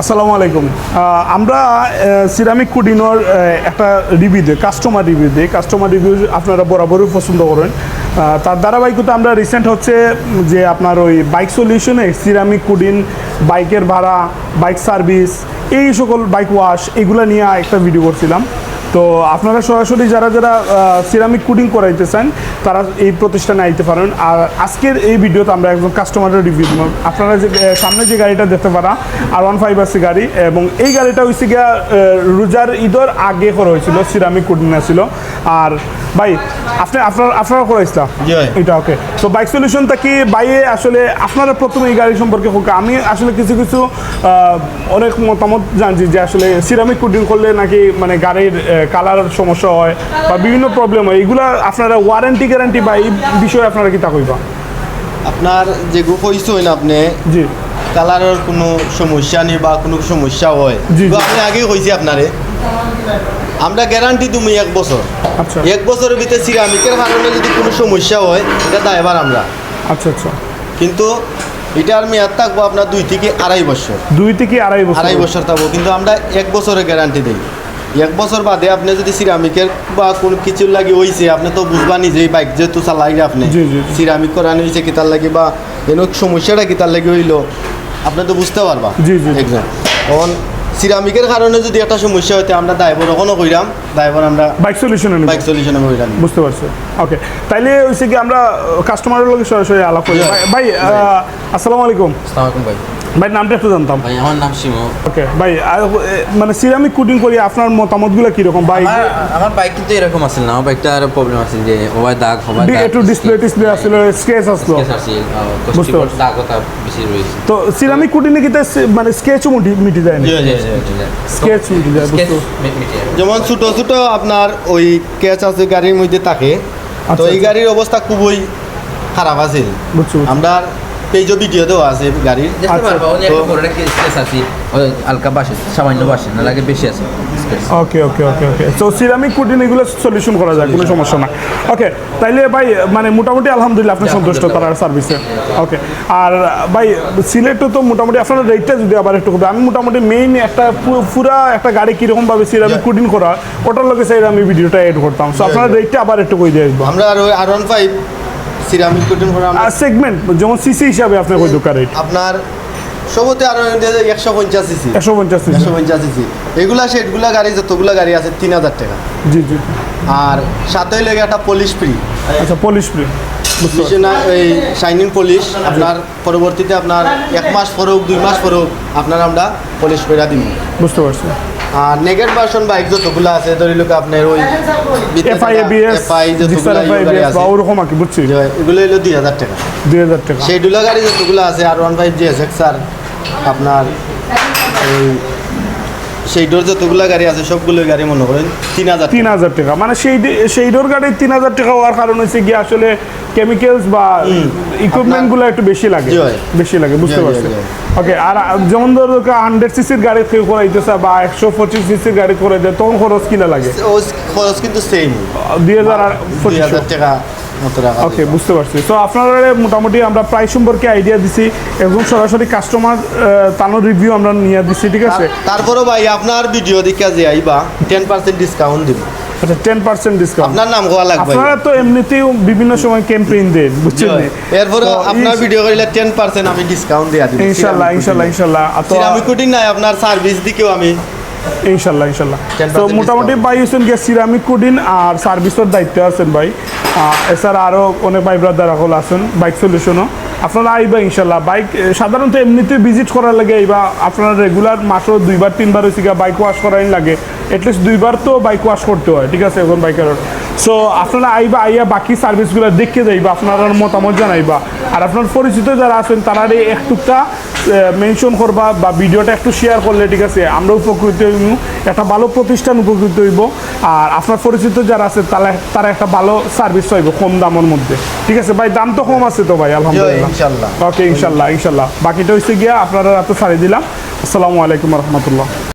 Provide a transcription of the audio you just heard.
আসসালামু আলাইকুম। আমরা সিরামিক কুডিনোর একটা রিভিউ দিই কাস্টমার রিভিউ দিই। কাস্টমার রিভিউ আপনারা বরাবরই পছন্দ করেন। তার ধারাবাহিকতা আমরা রিসেন্ট হচ্ছে যে আপনার ওই বাইক সলিউশনে সিরামিক কুডিন বাইকের ভাড়া বাইক সার্ভিস এই সকল বাইক ওয়াশ এগুলো নিয়ে একটা ভিডিও করছিলাম। তো আপনারা সরাসরি যারা যারা সিরামিক কুডিং করাইতে চান, তারা এই প্রতিষ্ঠানে আইতে পারেন। আর আজকের এই ভিডিওতে আমরা একজন কাস্টমারের রিভিউ দিব। আপনারা যে সামনে যে গাড়িটা দেখতে পারা আর ওয়ান ফাইভ আসি গাড়ি, এবং এই গাড়িটা হয়েছে গিয়া রোজার ঈদর আগে করা হয়েছিল সিরামিক কুডিং ছিল আর ভাই আপনি আপনার আপনারা জি ভাই। এটা ওকে তো বাইক সলিউশনটা কি? বাইয়ে আসলে আপনারা প্রথমে এই গাড়ি সম্পর্কে হোক। আমি আসলে কিছু কিছু অনেক মতামত জানছি যে আসলে সিরামিক কুডিং করলে নাকি মানে গাড়ির কালার সমস্যা হয় বা বিভিন্ন প্রবলেম হয়। এগুলা আপনারা ওয়ারেন্টি গ্যারান্টি বা এই বিষয়ে আপনারা কি তা কইবা? আপনার যে গ্রুপ না আপনি জি। কালারের কোনো সমস্যা নেই বা কোনো সমস্যা হয়। তো। আমি আগেই কইছি আপনারে। আমরা গ্যারান্টি তুমি এক বছর। আচ্ছা। এক বছরের ভিতরে সিরামিকের কারণে যদি কোনো সমস্যা হয় এটা দায়বার আমরা। আচ্ছা আচ্ছা। কিন্তু এটার মেয়াদ থাকব আপনার দুই থেকে আড়াই বছর। দুই থেকে আড়াই বছর। আড়াই বছর থাকব কিন্তু আমরা এক বছরের গ্যারান্টি দিই। এক বছর বাদে আপনি যদি সিরামিকের বা কোনো কিছুর লাগে হইছে আপনি তো বুঝবা নিজেই বাইক যেহেতু চালাই আপনি। সিরামিক করানো হয়েছে কিতার লাগে বা এন সমস্যাটা কিতার লাগে হইল আপনি তো বুঝতে পারবা। জি, জি, জি। একদম। তখন সিরামিকের কারণে যদি একটা সমস্যা হইতে আমরা ড্রাইভার ওখানে কইরাম ড্রাইভার আমরা বাইক সলিউশনে বাইক সলিউশনে কইরাম বুঝতে পারছ। ওকে তাইলে হইছে কি আমরা কাস্টমারের লগে সরাসরি আলাপ করি। ভাই- আসসালামু আলাইকুম। আসসালামু আলাইকুম আসসালামাইকুম ভাই। ভাই নামটা একটু জানতাম। ভাই আমার নাম শিমু। ওকে ভাই আর, মানে সিরামিক কুটিং করি আপনার মতামতগুলো কীরকম? ভাই আমার আমার বাইক কিন্তু এরকম আছে না আমার বাইকটা আরও প্রবলেম আছে যে ওভার দাগ ওভার ডি- দাগ একটু ডিসপ্লে টিসপ্লে আসলে স্কেচ আসলো বুঝতে পারছি। বেশি রয়েছে। তো সিরামিক কুটিনে কি তার সে- মানে স্কেচও মিটি যায় না জি, জি, জি। স্কেচ মিটি যায়। যেমন ছোট ছোট আপনার ওই ক্যাচ আছে গাড়ির মধ্যে থাকে তো আচ্ছা, এই আচ্ছা। গাড়ির অবস্থা খুবই খারাপ আছে বুঝছ। আমরা পেজও ভিডিও দেওয়া আছে গাড়ির দেখতে আচ্ছা, পারবা অনেক তো- বড় একটা স্পেস আছে হালকা বাসে সামান্য বাসে না লাগে বেশি আছে ওকে ওকে ওকে ওকে তো সিরামিক কুটিন এগুলো সলিউশন করা যায় কোনো সমস্যা না ওকে তাইলে ভাই মানে মোটামুটি আলহামদুলিল্লাহ আপনি সন্তুষ্ট তার সার্ভিসে ওকে আর ভাই সিলেটও তো মোটামুটি আপনার রেটটা যদি আবার একটু করবে আমি মোটামুটি মেইন একটা পুরা একটা গাড়ি কীরকমভাবে সিরামিক কুটিন করা ওটার লোকে চাইলে আমি ভিডিওটা এড করতাম। সো আপনার রেটটা আবার একটু কই দিয়ে আসব? আমরা আর ওই R one five ceramic coating করে আর সেগমেন্ট যেমন সিসি হিসাবে আপনার কই দোকান। রেট আপনার সবতে আরও একশো পঞ্চাশ সিসি একশো পঞ্চাশ একশো পঞ্চাশ সিসি এগুলা সেটগুলা গাড়ি যতগুলা গাড়ি আছে তিন হাজার টাকা। জি জি। আর সাথে লেগে একটা পলিশ ফ্রি আচ্ছা পলিশ ফ্রি এই শাইনিং পলিশ আপনার পরবর্তীতে আপনার এক মাস পর হোক দুই মাস পর হোক আপনার আমরা পলিশ করে দিব। বুঝতে পারছি। আর নেগেট ভার্সন বাইক যতগুলো আছে ধরি লোক আপনার ওই এফআই এবিএস এফআই যতগুলো আছে। বা ওরকম আর কি বুঝছি এগুলো হলো দুই হাজার টাকা। দুই হাজার টাকা। সেই ডুলা গাড়ি যতগুলো আছে R one five G S X R আপনার সেই ডোর যতগুলো গাড়ি আছে সবগুলো গাড়ি মনে করেন তিন হাজার তিন হাজার টাকা। মানে সেই সেই ডোর গাড়ির তিন হাজার টাকা হওয়ার কারণ হচ্ছে গিয়ে আসলে কেমিক্যালস বা ইকুইপমেন্টগুলো একটু বেশি লাগে। বেশি লাগে বুঝতে পারছি ওকে আর যেমন ধরো হান্ড্রেড সিসির গাড়ি কেউ করাইতেছে বা একশো পঁচিশ সিসির গাড়ি করে দেয় তখন খরচ কিনা লাগে? খরচ কিন্তু সেম দুই হাজার আর হাজার টাকা। ওকে বুঝতে পারছি। তো আপনারা মোটামুটি আমরা প্রাইস সম্পর্কে আইডিয়া দিছি এবং সরাসরি কাস্টমার তানোর রিভিউ আমরা নিয়ে দিচ্ছি ঠিক আছে? তারপরে ভাই আপনার ভিডিও দেখে যে আইবা টেন পার্সেন্ট ডিসকাউন্ট দিব। আচ্ছা টেন পার্সেন্ট ডিসকাউন্ট আপনার নাম কোয়া লাগবে আপনারা তো এমনিতেও বিভিন্ন সময় ক্যাম্পেইন দেন বুঝছেন এরপরে আপনার ভিডিও করলে টেন পার্সেন্ট আমি ডিসকাউন্ট দিয়ে দিব। ইনশাল্লাহ কোটিং নাই আপনার সার্ভিস দিকেও আমি ইনশাল্লাহ ইনশাল্লাহ। তো মোটামুটি। ভাই গিয়ে সিরামিক কুডিন আর সার্ভিসের দায়িত্ব আছেন ভাই। এছাড়া আরও অনেক ভাই ব্রাদার সকল আছেন বাইক সলিউশনও আপনারা আইবা ইনশাল্লাহ। বাইক সাধারণত এমনিতে ভিজিট করার লাগে আইবা আপনারা রেগুলার মাসও দুইবার, তিনবার হয়েছে বাইক ওয়াশ করাই লাগে। এটলিস্ট দুইবার তো বাইক ওয়াশ করতে হয়, ঠিক আছে, এখন বাইকের সো আপনারা আইবা, আইয়া বাকি সার্ভিসগুলো দেখে যাইবা আপনারা মতামত জানাইবা। আর আপনার পরিচিত যারা আছেন তারা এই একটুকটা মেনশন করবা বা ভিডিওটা একটু শেয়ার করলে ঠিক আছে? আমরা উপকৃত হইব। একটা ভালো প্রতিষ্ঠান উপকৃত হইব। আর আপনার পরিচিত যারা আছে তারা তারা একটা ভালো সার্ভিস পাইব কম দামের মধ্যে। ঠিক আছে? ভাই দাম তো কম আছে তো ভাই আলহামদুলিল্লাহ। ওকে ইনশাল্লাহ। ইনশাল্লাহ বাকিটা হচ্ছে গিয়া আপনারা রাতে ছাড়িয়ে দিলাম। আসসালামু আলাইকুম রহমতুল্লাহ।